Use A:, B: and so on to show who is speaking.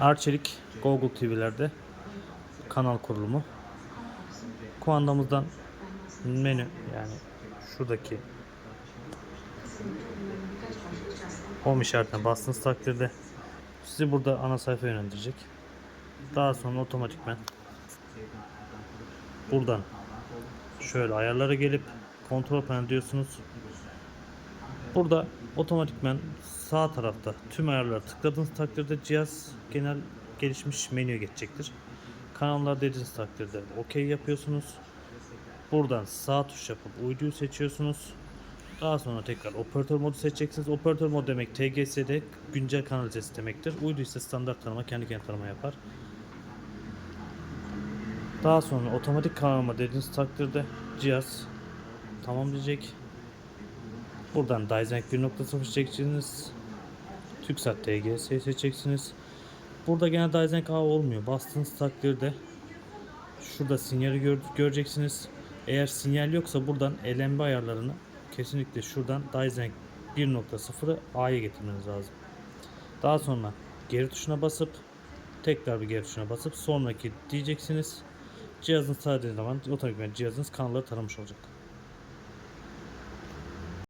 A: Arçelik Google TV'lerde kanal kurulumu. Kumandamızdan menü yani şuradaki home işaretine bastığınız takdirde sizi burada ana sayfaya yönlendirecek. Daha sonra otomatikmen buradan şöyle ayarlara gelip kontrol panel diyorsunuz. Burada otomatikmen sağ tarafta tüm ayarları tıkladığınız takdirde cihaz genel gelişmiş menüye geçecektir. Kanallar dediğiniz takdirde OK yapıyorsunuz. Buradan sağ tuş yapıp uyduyu seçiyorsunuz. Daha sonra tekrar operatör modu seçeceksiniz. Operatör mod demek TGS'de güncel kanal adresi demektir. Uydu ise standart tanıma kendi kendine tanıma yapar. Daha sonra otomatik kanalma dediğiniz takdirde cihaz tamam diyecek. Buradan Dysenk 1.0 seçeceksiniz. TürkSat TGS'yi seçeceksiniz. Burada gene Dysenk A olmuyor. Bastığınız takdirde şurada sinyali gör- göreceksiniz. Eğer sinyal yoksa buradan LNB ayarlarını kesinlikle şuradan Dysenk 1.0'ı A'ya getirmeniz lazım. Daha sonra geri tuşuna basıp tekrar bir geri tuşuna basıp sonraki diyeceksiniz. Cihazın sadece zaman otomatikman cihazınız kanalları taramış olacak.